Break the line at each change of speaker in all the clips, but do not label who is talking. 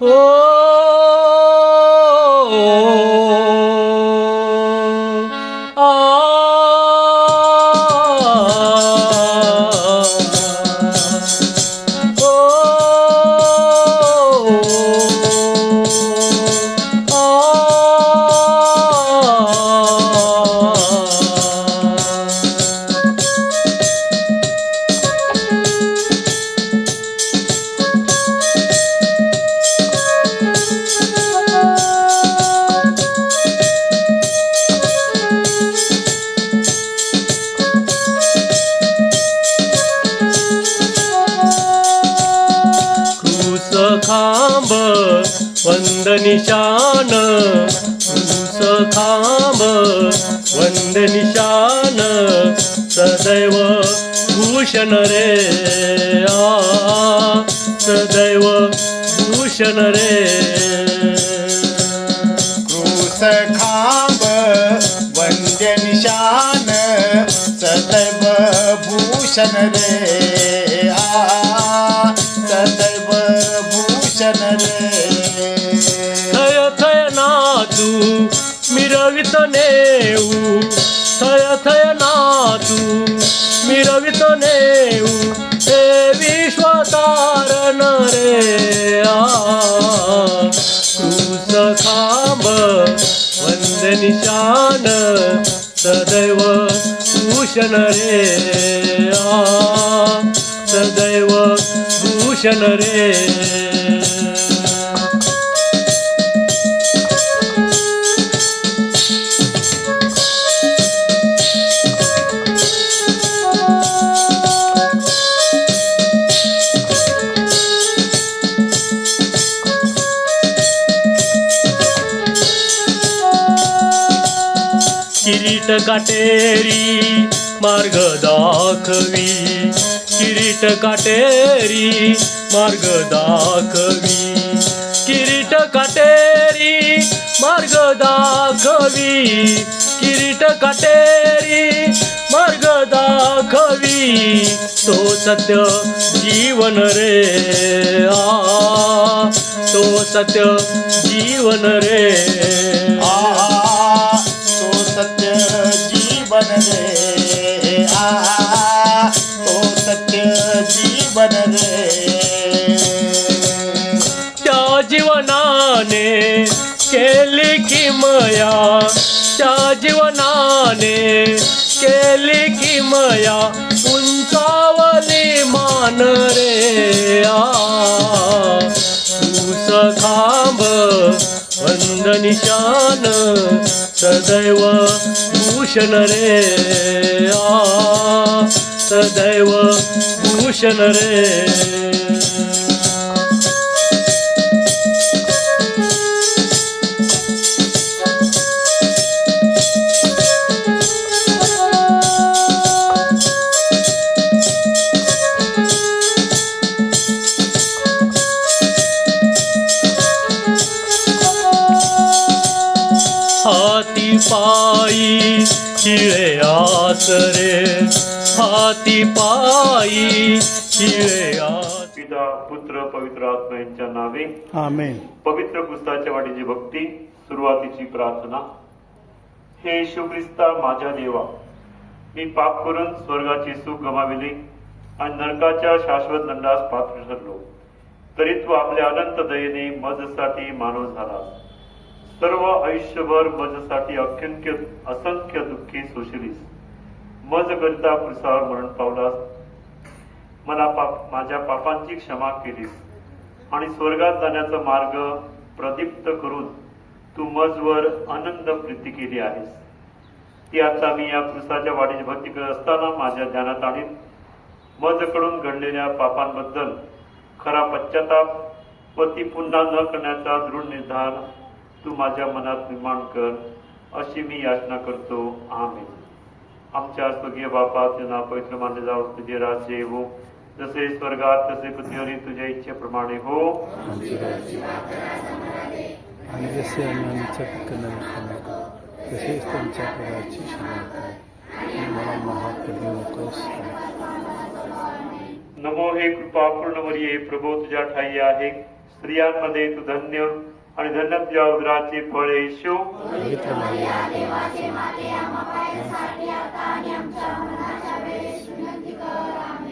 我。क्रूस one निशान सदैव भूषण रे. आ सदैव भूषण रे.
क्रूस खांब वंद निशान सदैव भूषण रे. आ सदैव भूषण रे.
मिरवित नेऊ. थय थय नाचू. मिरवित नेऊ. हे विश्वतारण रे आ. क्रूस खांब वंदनिशान सदैव भूषण रे आ. सदैव भूषण रे किरीट काटेरी मार्ग दाखवी. किरीट काटेरी मार्ग दाखवी. किरीट काटेरी मार्ग दाखवी. किरीट काटेरी मार्ग दाखवी. तो सत्य जीवन रे आ. तो सत्य जीवन रे.
रे. आ तो सत्य जीवन रे.
त्या जीवनाने केली की मया. त्या जीवनाने केली की मया. उंचावली मान रे. आ तूस खांब वंदनिशान सदैव भूषण रे आ सदैव पायी
पिता पुत्र पवित्र आत्मा यांच्या नावे.
आमेन.
पवित्र पुस्तकाच्या वाटीची भक्ती सुरुवातीची प्रार्थना. हे येशू ख्रिस्ता माझ्या देवा मी पाप करून स्वर्गाची सुख गमाविली आणि नरकाच्या शाश्वत दंडास पात्र ठरलो. तरी तू आपल्या अनंत दयेने मजसाठी मानव झाला सर्व आयुष्यभर मजसाठी अख्यंक्य असंख्य दुःखी सोशलीस. मज करिता पुरुषावर मरण पावलास. मला पाप माझ्या पापांची क्षमा केलीस. आणि स्वर्गात जाण्याचा मार्ग प्रदीप्त करून तू मजवर आनंद प्रीती केली आहेस. ती आता मी या पुरुषाच्या वाढीची भक्ती करत असताना माझ्या ध्यानात आणीन. मजकडून घडलेल्या पापांबद्दल खरा पश्चाताप व ती पुन्हा न करण्याचा दृढ निर्धार तू माझ्या मनात निर्माण कर अशी मी याचना करतो. आम्ही आमच्या स्वर्गीय बापा तुझे नाव पवित्र मानले जाऊ तुझे राज्य हो जसे स्वर्गात तसे पृथ्वीवरील तुझ्या इच्छेप्रमाणे हो।
आणि जसे आम्ही आमच्या पिकांना क्षमा तसेच त्यांच्या प्रकारची क्षमा करा मला महाग नकोस
नमो हे कृपा पूर्ण मरिये प्रभू तुझ्या ठाई आहे। स्त्रियांमध्ये तू धन्य। आणि धन्य उदराचे फळ येशू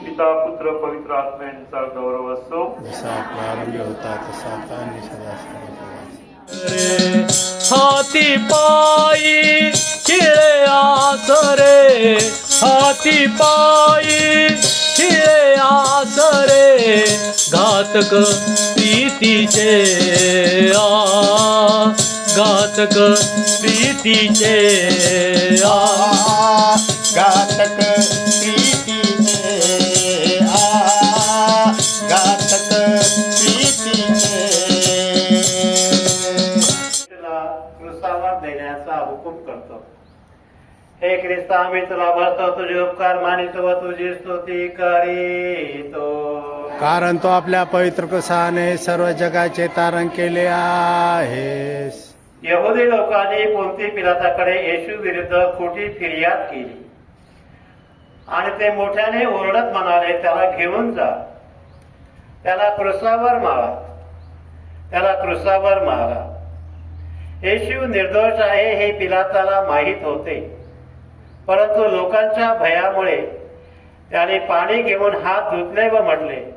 पिता पुत्र पवित्र आत्मा यांचा गौरव असो।
जसा प्रारंभ होता तसा आता आणि सदा सर्व
रे हाती पायी खिळे आसरे। हाती पायी हिरे आसरे घातक प्रीतीचे आ घातक प्रीतीचे आ.
घातक प्रीतीचे आ. घातक
करतो.
हे ख्रिस्ता आम्ही तुला बसतो तुझे उपकार मानितो व तुझी स्तुती करीतो.
कारण तो आपल्या पवित्र कृसाने सर्व जगाचे तारण केले आहेस
यहुदी लोकांनी कोणती पिलाताकडे येशू विरुद्ध खोटी फिर्याद केली. आणि ते मोठ्याने ओरडत म्हणाले त्याला घेऊन जा. त्याला क्रुसावर मारा. त्याला क्रुसावर मारा. येशू निर्दोष आहे हे पिलाताला माहीत होते. परंतु लोकांच्या भयामुळे त्याने पाणी घेऊन हात धुतले व म्हटले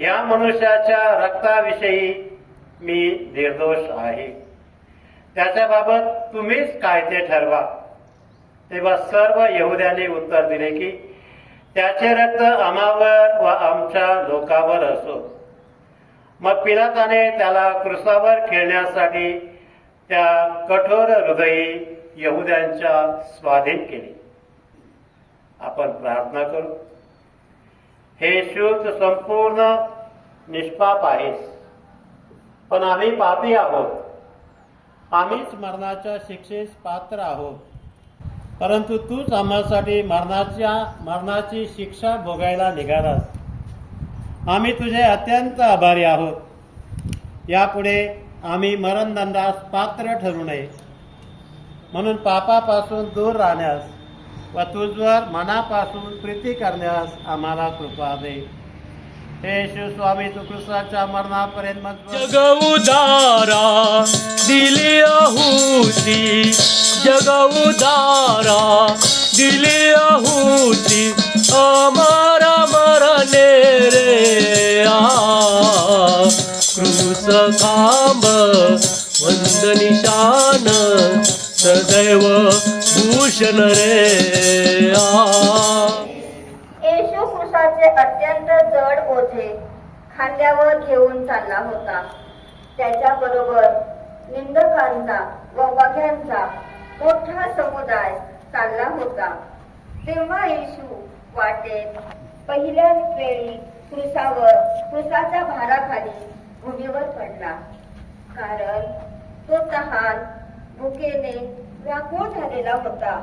या मनुष्याच्या रक्ताविषयी मी निर्दोष आहे. त्याच्याबाबत तुम्हीच काय ते ठरवा. तेव्हा सर्व यहुद्यांनी उत्तर दिले की त्याचे रक्त आम्हावर व आमच्या लोकावर असो. मग पिलाताने त्याला कृसावर खेळण्यासाठी त्या कठोर हृदयी यहुद्यांच्या स्वाधीन केले. आपण प्रार्थना करू. हे शुद्ध संपूर्ण निष्पाप आहेस. पण आम्ही पापी आहोत. आम्हीच मरणाच्या शिक्षेस पात्र आहोत. परंतु तूच आम्हासाठी मरणाच्या मरणाची शिक्षा भोगायला निघालास. आम्ही तुझे अत्यंत आभारी आहोत. यापुढे आम्ही मरणदंडास पात्र ठरू नये. म्हणून पापापासून दूर राहण्यास व तुझवर मनापासून प्रीती करण्यास आम्हाला कृपा दे. हे शिवस्वामी तू कृष्णाच्या मरणापर्यंत मजबूत.
जग उदारा दिली आहुती जग उदारा दिली आहुती अमरा मरणे रे कृष खांब वंद निशान सदैव भूषण रे.
येशू कृषाचे अत्यंत जड ओझे खांद्यावर घेऊन चालला होता. त्याच्याबरोबर निंदकांचा व बघ्यांचा मोठा समुदाय चालला होता. तेव्हा येशू वाटेत पहिल्या वेळी कृषावर कृषाच्या भाराखाली भूमीवर पडला. कारण तो तहान भुकेने व्याकुळ झालेला होता.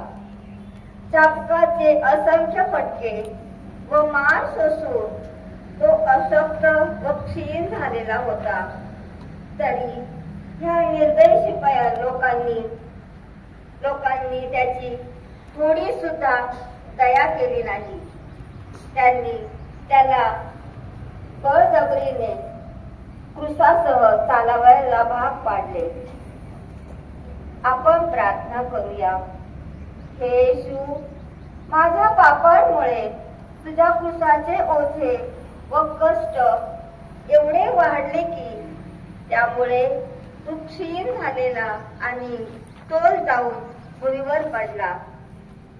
चापकाचे असंख्य फटके व मार सोसून तो अशक्त व क्षीण झालेला होता. तरी ह्या निर्दय शिपाया लोकांनी लोकांनी त्याची थोडी सुद्धा दया केली नाही. त्यांनी त्याला बळजबरीने कृषासह चालवायला भाग पाडले. आपण प्रार्थना करूया. हे येशू माझ्या पापांमुळे तुझ्या कुसाचे ओझे व कष्ट एवढे वाढले की त्यामुळे तू क्षीण झालेला आणि तोल जाऊन भुईवर पडला.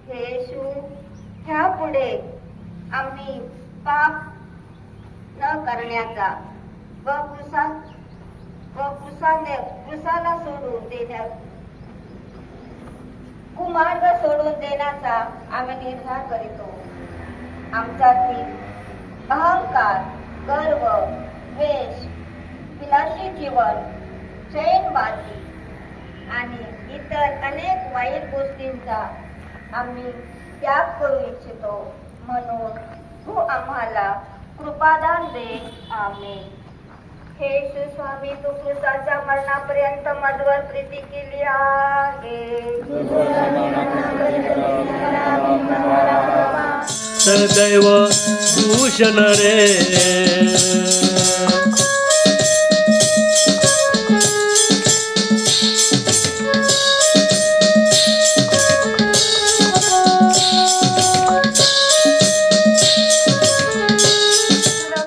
हे येशू ह्या पुढे आम्ही पाप न करण्याचा व कुसा व कुसाने कुसाला सोडून देण्यास कुमार्ग सोडून देण्याचा आम्ही निर्धार करीतो. आमच्यातील अहंकार गर्व द्वेष विलासी जीवन चैनबाजी आणि इतर अनेक वाईट गोष्टींचा आम्ही त्याग करू इच्छितो. म्हणून तू आम्हाला कृपादान दे. आम्ही हे सुस्वामी तू कृष्णाच्या मरणापर्यंत मधवर प्रीती केली आहे.
सदैव भूषण रे।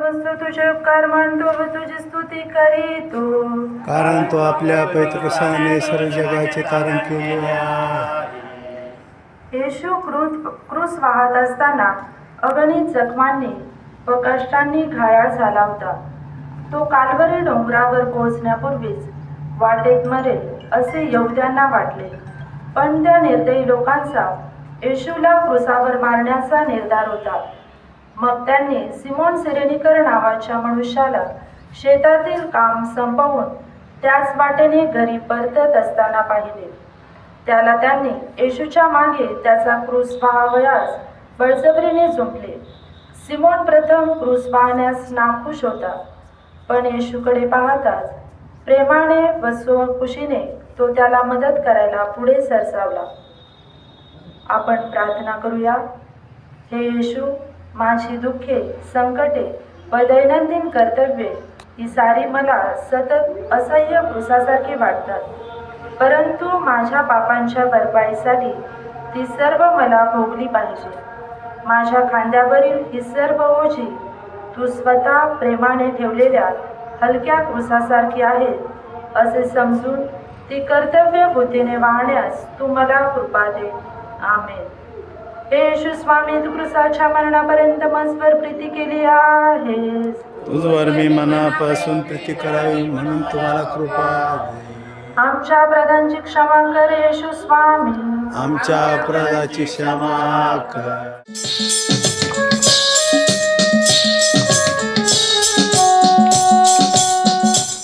वस्तू तुझे उपकार मानतो व तुझी स्तुती करीतो।
कारण तो आपल्या पवित्र कृसाने सर्व जगाचे तारण केले
क्रूस वाहत असताना अगणित जखमांनी व कष्टांनी घायाळ झाला होता. तो कालवरी डोंगरावर पोहोचण्यापूर्वीच वाटेत मरेल असे यहुद्यांना वाटले. पण त्या निर्दयी लोकांचा येशूला क्रुसावर मारण्याचा निर्धार होता. मग त्यांनी सिमोन सिरेनिकर नावाच्या मनुष्याला शेतातील काम संपवून त्याच वाटेने घरी परतत असताना पाहिले. त्याला त्यांनी येशूच्या मागे त्याचा क्रूस पाहावयास बळजबरीने झुंपले. सिमोन प्रथम क्रूस पाहण्यास नाखुश होता. पण येशूकडे पाहताच प्रेमाने व खुशीने तो त्याला मदत करायला पुढे सरसावला. आपण प्रार्थना करूया. हे येशू माझी दुःखे संकटे व दैनंदिन कर्तव्ये ही सारी मला सतत असह्य क्रुसासारखी वाटतात. परंतु माझ्या पापांच्या भरपाईसाठी ती सर्व मला भोगली पाहिजे. माझ्या खांद्यावरील ही सर्व ओझी तू स्वतः प्रेमाने ठेवलेल्या हलक्या क्रुसासारखी आहे असे समजून ती कर्तव्य बुद्धीने वाहण्यास तू मला कृपा दे. आमेन. हे येशू स्वामी तू कृसाच्या मरणापर्यंत मजवर प्रीती केली आहे.
तुझवर मी मनापासून प्रीती करावी म्हणून तुम्हाला कृपा दे.
आमच्या अपराधांची क्षमा कर येशू स्वामी.
आमच्या अपराधाची क्षमा कर.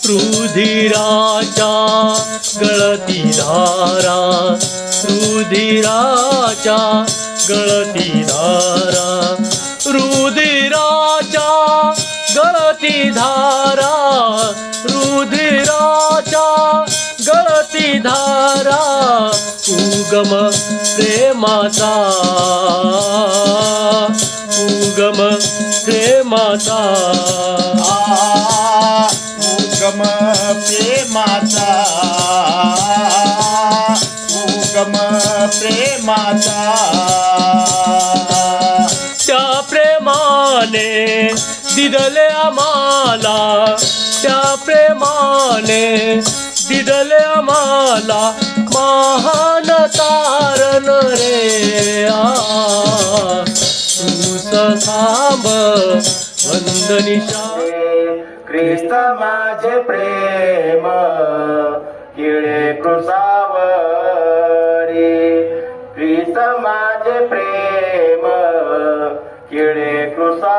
रुधिराच्या गळती धारा रुधिराच्या गळती धारा रुधिराच्या गळती धारा. धारा उगम प्रेमाचा. उगम प्रेमाचा.
उगम प्रेमाचा. उगम प्रेमाचा.
त्या प्रेमाने दिदले आम्हाला. त्या प्रेमाने दिदले आम्हाला. महान तारण रे आ. थांब वंदनिशा
ख्रिस्त माझे प्रेम किळे कृसावरी ख्रिस्त माझे प्रेम किळे
कृसा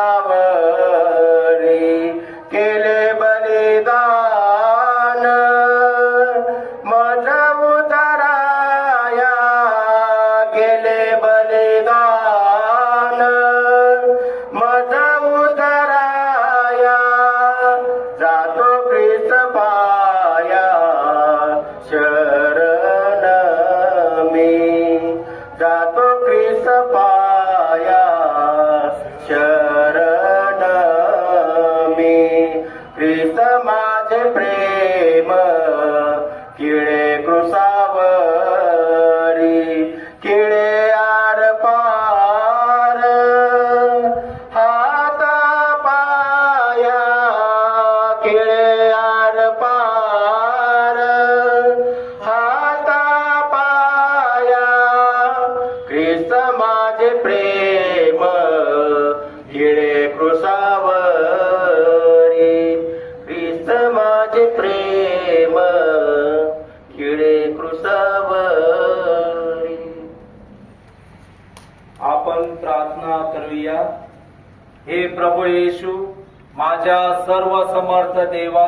माझ्या सर्व समर्थ देवा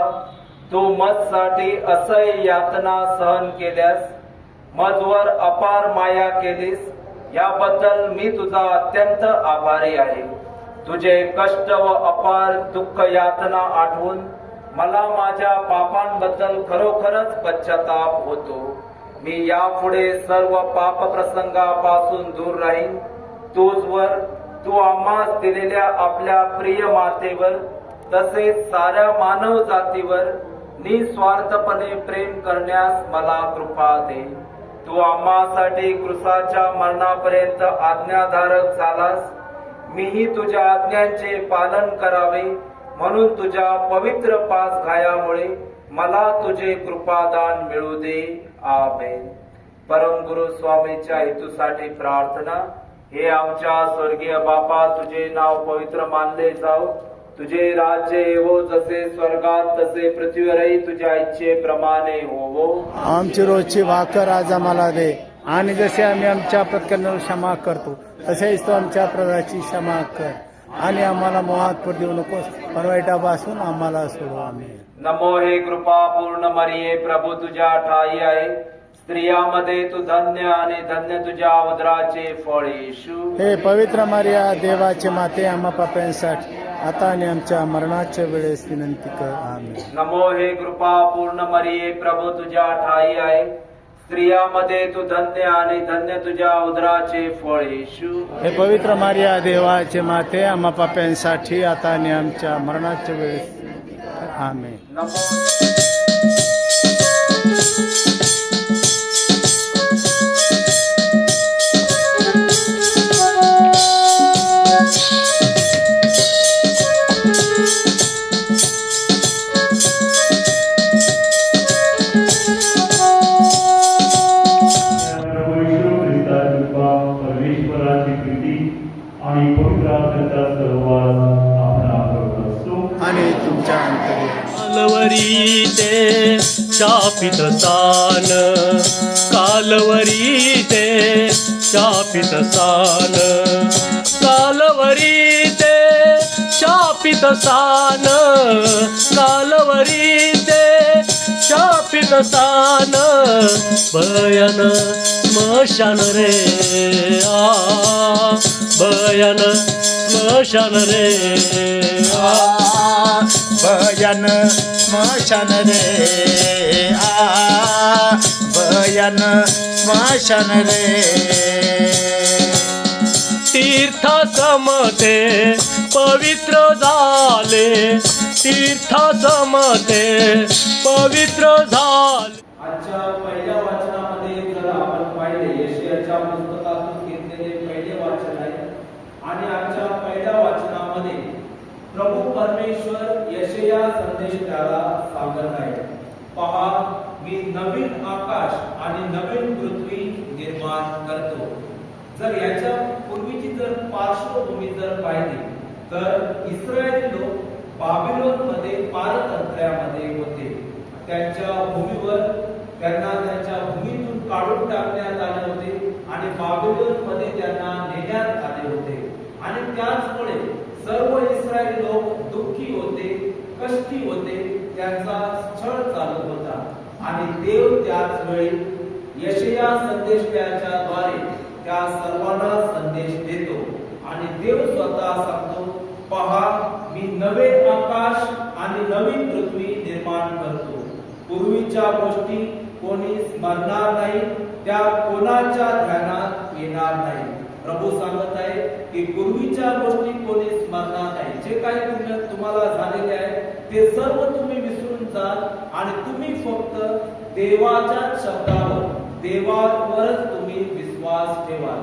तू मजसाठी असह्य यातना सहन केल्यास मजवर अपार माया केलीस याबद्दल मी तुझा अत्यंत आभारी आहे. तुझे कष्ट व अपार दुःख यातना आठवून मला माझ्या पापांबद्दल खरोखरच पश्चाताप होतो. मी यापुढे सर्व पाप प्रसंगापासून दूर राहीन. तूच वर तू आम्हास दिलेल्या आपल्या प्रिय मातेवर तसेच साऱ्या मानव जातीवर निस्वार्थपणे प्रेम करण्यास मला कृपा दे. तू आम्हासाठी क्रुसाच्या मरणापर्यंत आज्ञाधारक झालास. मीही तुझ्या आज्ञांचे पालन करावे. म्हणून तुझ्या पवित्र पाच घायामुळे मला तुझे कृपादान मिळू दे. आमेन. परम गुरु स्वामीच्या हेतूसाठी प्रार्थना. हे आमच्या स्वर्गीय बापा तुझे नाव पवित्र मानले जाऊ. तुझे राज्य येवो जसे स्वर्गात तसे पृथ्वीवरही तुझ्या इच्छेप्रमाणे होवो.
आमची रोजची भाकर आज आम्हाला दे. आणि जसे आम्ही आमच्या प्रत्यावर क्षमा करतो तसेच तो आमच्या प्रजाची क्षमा कर. आणि आम्हाला मोहात देऊ नकोस. पण वाईटापासून आम्हाला सोडू आम्ही.
नमो हे कृपा पूर्ण मरिये प्रभू तुझ्या ठाई आहे. स्त्रियामध्ये तू धन्य आणि धन्य तुझ्या उदराचे फळ येशू.
हे पवित्र मारिया देवाचे माते आम्हा पाप्यांसाठी. आता आणि आमच्या मरणाच्या वेळेस विनंती कर. आम्ही
नमो हे कृपा पूर्ण मरिये प्रभू तुझ्या ठाई आहे. स्त्रियामध्ये तू धन्य आणि धन्य तुझ्या उदराचे फळ येशू.
हे पवित्र मारिया देवाचे माते आम्हा पाप्यांसाठी आता आणि आमच्या मरणाच्या वेळेस. आम्ही
नमो
शापित सान कालवरी ते शापित सान कालवरी ते शापित सान कालवरी ते शापित सान भयन स्मशान रे आ भयन स्मशान रे आ
भजन स्मशान रे भयन भजन स्मशान रे.
तीर्थ समते पवित्र झाले. तीर्थ समते पवित्र झाले.
आजच्या पहिल्या वाचनामध्ये जर आपण पाहिले यशयाच्या पुस्तकातून घेतलेले पहिले वाचन आहे. आणि आजच्या पहिल्या वाचनामध्ये प्रभू परमेश्वर यशया संदेश त्याला सांगत आहे. पहा मी नवीन आकाश आणि नवीन पृथ्वी निर्माण करतो. जर याच्या पूर्वीची जर पार्श्वभूमी जर पाहिली तर इस्रायली लोक बाबिलोनमध्ये पारतंत्र्यामध्ये होते. त्यांच्या भूमीवर त्यांना त्यांच्या भूमीतून काढून टाकण्यात आले होते आणि बाबिलोनमध्ये त्यांना नेण्यात आले होते. आणि त्याचमुळे सर्व इस्रायली लोक दुःखी होते कष्टी होते त्यांचा छळ चालू होता. आणि देव त्याच वेळी यशया संदेश त्याच्या द्वारे त्या सर्वांना संदेश देतो. आणि देव स्वतः सांगतो पहा मी नवे आकाश आणि नवी पृथ्वी निर्माण करतो. पूर्वीच्या गोष्टी कोणी स्मरणार नाही त्या कोणाच्या ध्यानात येणार नाही. प्रभू सांगत आहे की पूर्वीच्या गोष्टी कोणी स्मरणार नाही. जे काही तुम्हाला झालेले आहे ते सर्व तुम्ही विसरू असतात आणि तुम्ही फक्त देवाच्या शब्दावर देवावरच तुम्ही विश्वास ठेवाल.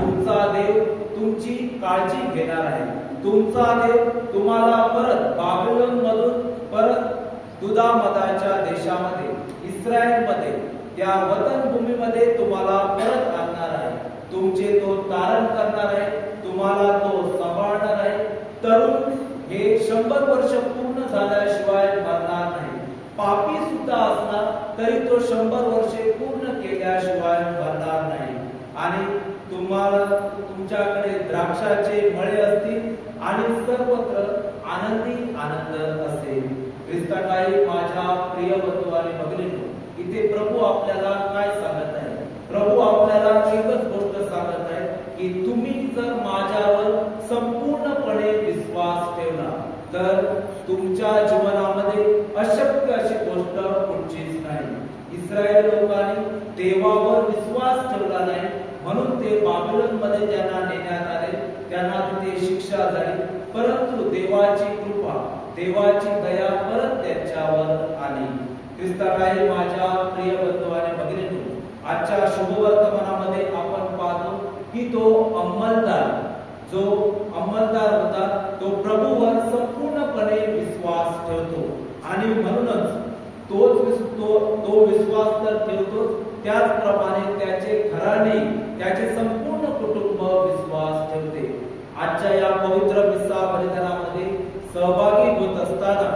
तुमचा देव तुमची काळजी घेणार आहे. तुमचा देव तुम्हाला परत बाबिलोन मधून परत दुधामदाच्या देशामध्ये इस्रायलमध्ये त्या वतन भूमीमध्ये तुम्हाला परत आणणार आहे. तुमचे तो तारण करणार आहे. तुम्हाला तो सांभाळणार आहे. तरुण हे शंभर वर्ष पूर्ण झाल्याशिवाय मरणार नाही. पापी सुद्धा असला तरी तो शंभर वर्षे पूर्ण केल्याशिवाय मरणार नाही. आणि तुम्हाला तुमच्याकडे द्राक्षाचे मळे असतील आणि सर्वत्र आनंदी आनंद असेल. ख्रिस्ताकाळी माझ्या प्रिय बंधू आणि भगिनींनो इथे प्रभू आपल्याला काय सांगत आहे? प्रभू आपल्याला एकच गोष्ट सांगत आहे की तुम्ही जर माझ्यावर संपूर्णपणे विश्वास ठेवा तर तुमच्या जीवनामध्ये अशक्य अशी गोष्ट कोणचीच नाही. इस्रायल लोकांनी देवावर विश्वास ठेवला नाही म्हणून ते बाबिलोनमध्ये त्यांना नेण्यात आले त्यांना तिथे शिक्षा झाली. परंतु देवाची कृपा देवाची दया परत त्यांच्यावर आली. ख्रिस्ताकाळी माझ्या प्रिय बंधू आणि भगिनींनो आजच्या शुभवर्तमानामध्ये आपण पाहतो की तो अंमलदार जो अंमलदार होता तो प्रभूवर संपूर्णपणे विश्वास ठेवतो. आणि म्हणूनच तोच तो तो विश्वास तर ठेवतोच त्याचप्रमाणे त्याचे घराणे त्याचे संपूर्ण कुटुंब विश्वास ठेवते. आजच्या या पवित्र मिसा परिधानामध्ये सहभागी होत असताना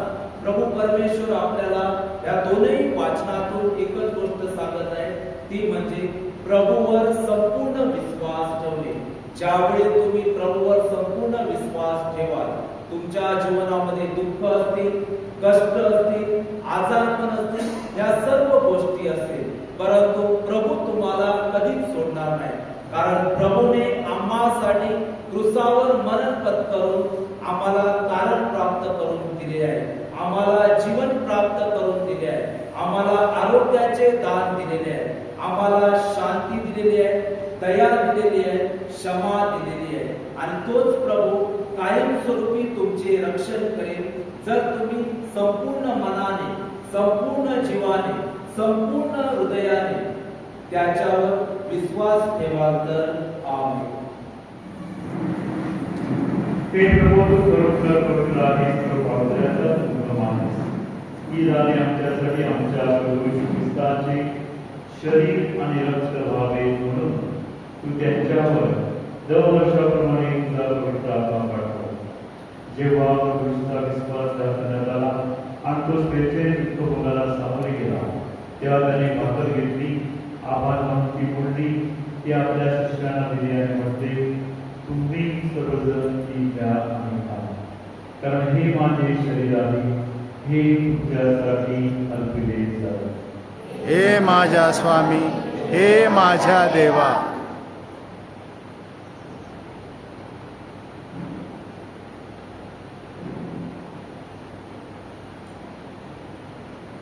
प्रभू परमेश्वर आपल्याला या दोनही वाचनातून एकच गोष्ट सांगत आहे ती म्हणजे प्रभूवर संपूर्ण विश्वास ठेवणे. ज्यावेळी तुम्ही प्रभूवर संपूर्ण विश्वास ठेवाल तुमच्या जीवनामध्ये दुःख असतील कष्ट असतील आजारपण असतील या सर्व गोष्टी असतील. परंतु प्रभू तुम्हाला कधीच सोडणार नाही. कारण प्रभूने आम्हासाठी क्रुसावर मरण पत्करून आम्हाला कारण प्राप्त करून दिले आहे. आम्हाला जीवन प्राप्त करून दिले आहे. आम्हाला आरोग्याचे दान दिलेले आहे. आम्हाला शांती दिलेली आहे. दया दिलेली आहे क्षमा दिलेली आहे. आणि तोच प्रभू कायमस्वरूपी तुमचे रक्षण करेल. जर तुम्ही संपूर्ण मनाने संपूर्ण जीवाने संपूर्ण हृदयाने त्याच्यावर विश्वास ठेवाल तर आम्ही
हे प्रभू खरोखर पवित्र आहे पावसाळ्याचा माणूस. ही झाले आमच्यासाठी आमच्या प्रभू ख्रिस्ताचे शरीर आणि रक्त व्हावे म्हणून तू त्यांच्यावर दरवर्षाप्रमाणे तुझा पवित्र आत्मा पाठव जेव्हा प्रभूचा विश्वास दाखवण्यात आला आणि तो स्वेच्छेने दुःख सामोरे गेला तेव्हा त्याने भाकर घेतली आभार मानून ती ती आपल्या शिष्यांना दिली आणि म्हणते तुम्ही सर्वजण ती घ्या आणि खा कारण हे माझे शरीर आहे हे तुमच्यासाठी अर्पिले जाते
हे माझ्या स्वामी हे माझ्या देवा.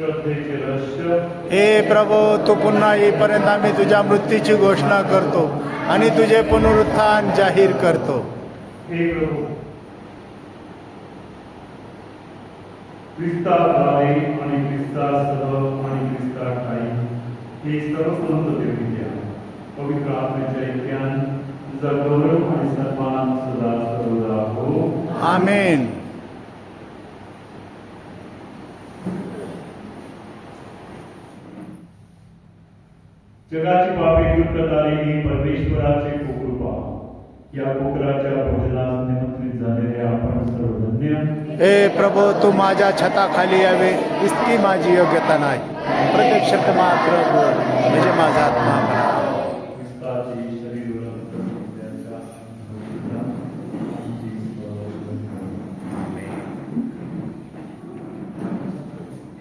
हे
प्रभू तू पुन्हा येईपर्यंत आम्ही तुझ्या मृत्यूची घोषणा करतो आणि तुझे पुनरुत्थान जाहीर करतो.
हे हे सर्व संत पवित्र आत्म्याच्या ऐक्यान तुझा गौरव आणि सन्मान सदा सर्वदा हो.
आमेन.
जगाची पापे ही परमेश्वराचे कृपा या कोकराच्या भोजनास निमंत्रित झालेले आपण सर्व धन्य
हे प्रभू तू माझ्या छताखाली यावे. इतकी माझी योग्यता नाही. प्रत्यक्ष मात्र बोल. म्हणजे माझा आत्मा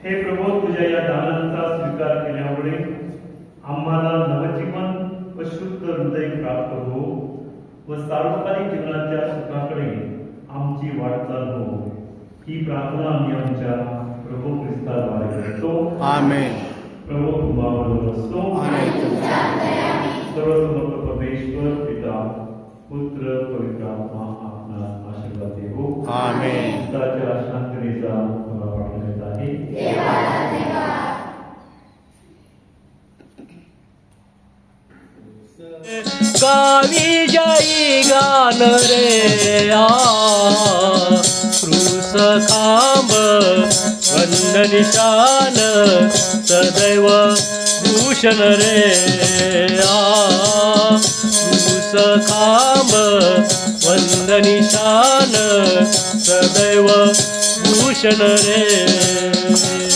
हे प्रभू तुझ्या या दानांचा स्वीकार केल्यामुळे आम्हाला नवजीवन व शुद्ध हृदय प्राप्त हो व सार्वकालिक जीवनाच्या सुखाकडे आमची वाटचाल हो ही प्रार्थना आम्ही आमच्या प्रभू ख्रिस्ताद्वारे करतो.
आमेन.
प्रभू तुम्हाबरोबर असतो सर्वसमर्थ परमेश्वर पिता पुत्र पवित्र आत्मा आपणास आशीर्वाद देवो.
आमेन.
ख्रिस्ताच्या शांततेचा मला पाठवण्यात आहे.
गावी जाई गान रे आ. निशान सदैव भूषण रे. आ वंद निशान सदैव भूषण रे.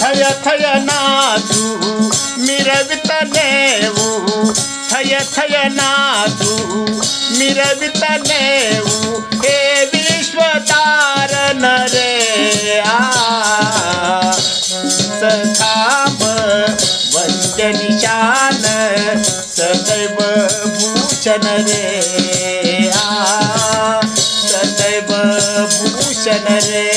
थय थय नादू मिरवित नेऊ. थय थय नादू मिरवित नेऊ. हे विश्वतारण रे. सखांब वंद्य निशान सदैव भूषण रे आ सदैव भूषण रे